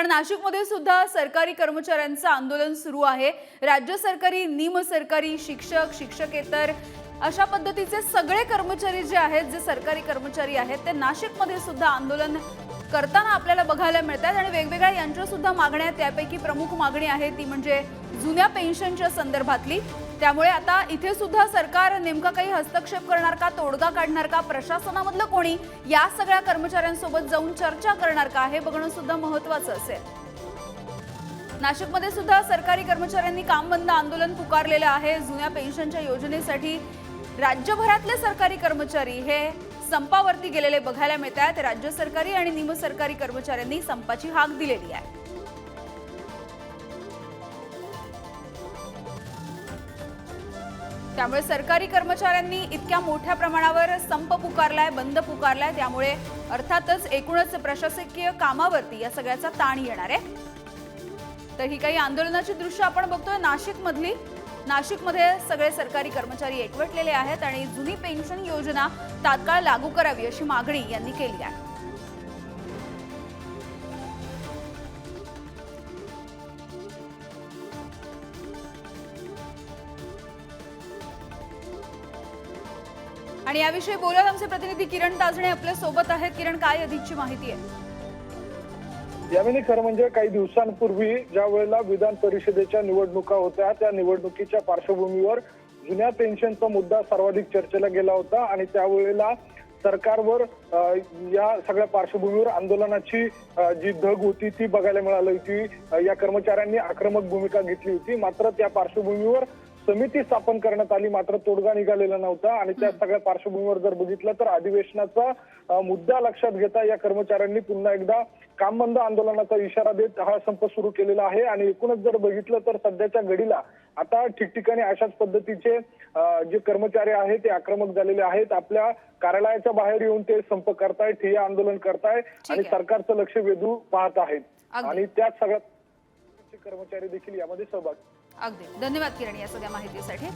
दरम्यान नाशिकमध्ये सुद्धा सरकारी कर्मचाऱ्यांचं आंदोलन सुरू आहे. राज्य सरकारी निम सरकारी शिक्षक शिक्षकेतर अशा पद्धतीचे सगळे कर्मचारी जे आहेत जे सरकारी कर्मचारी आहेत ते नाशिकमध्ये सुद्धा आंदोलन करताना आपल्याला बघायला मिळतात आणि वेगवेगळ्या यांच्या सुद्धा मागण्या त्यापैकी प्रमुख मागणी आहे ती म्हणजे जुन्या पेन्शनच्या संदर्भातली. त्यामुळे आता इथे सुद्धा सरकार नेमका काही हस्तक्षेप करणार का तोडगा काढणार का प्रशासनामधलं कोणी या सगळ्या कर्मचाऱ्यांसोबत जाऊन चर्चा करणार का हे बघणं सुद्धा महत्वाचं असेल. नाशिकमध्ये सुद्धा सरकारी कर्मचाऱ्यांनी काम बंद आंदोलन पुकारलेलं आहे. जुन्या पेन्शनच्या योजनेसाठी राज्यभरातले सरकारी कर्मचारी हे संपावरती गेलेले बघायला मिळत आहेत राज्य सरकारी आणि निम सरकारी कर्मचाऱ्यांनी संपाची हाक दिलेली आहे. त्यामुळे सरकारी कर्मचाऱ्यांनी इतक्या मोठ्या प्रमाणावर संप पुकारलाय बंद पुकारलाय. त्यामुळे अर्थातच एकूणच प्रशासकीय कामावरती या सगळ्याचा ताण येणार आहे. तर ही काही आंदोलनाची दृश्य आपण बघतोय. नाशिक मधली नाशिकमध्ये सगळे सरकारी कर्मचारी एकवटलेले आहेत आणि जुनी पेन्शन योजना तात्काळ लागू करावी अशी मागणी यांनी केली आहे. आणि याविषयी बोलत आमचे प्रतिनिधी किरण ताजणे आपल्यासोबत आहेत. किरण काय अधिकची माहिती आहे? यामिनी खरं म्हणजे काही दिवसांपूर्वी ज्या वेळेला विधान परिषदेच्या निवडणुका होत्या त्या निवडणुकीच्या पार्श्वभूमीवर जुन्या पेन्शनचा मुद्दा सर्वाधिक चर्चेला गेला होता आणि त्यावेळेला सरकारवर या सगळ्या पार्श्वभूमीवर आंदोलनाची जी धग होती ती बघायला मिळाली होती. या कर्मचाऱ्यांनी आक्रमक भूमिका घेतली होती. मात्र त्या पार्श्वभूमीवर समिती स्थापन करण्यात आली. मात्र तोडगा निघालेला नव्हता. आणि त्या सगळ्या पार्श्वभूमीवर जर बघितलं तर अधिवेशनाचा मुद्दा लक्षात घेता या कर्मचाऱ्यांनी पुन्हा एकदा काम बंद आंदोलनाचा इशारा देत हा संप सुरू केलेला आहे. आणि एकूणच जर बघितलं तर सध्याच्या घडीला आता ठिकठिकाणी अशाच पद्धतीचे जे कर्मचारी आहेत ते आक्रमक झालेले आहेत. आपल्या कार्यालयाच्या बाहेर येऊन ते संप करतायत ठिय्या आंदोलन करतायत आणि. सरकारचं लक्ष वेधू पाहत आहेत. आणि त्याच सगळ्या कर्मचारी देखील यामध्ये सहभाग अगदी. धन्यवाद किरण या सगळ्या माहितीसाठी.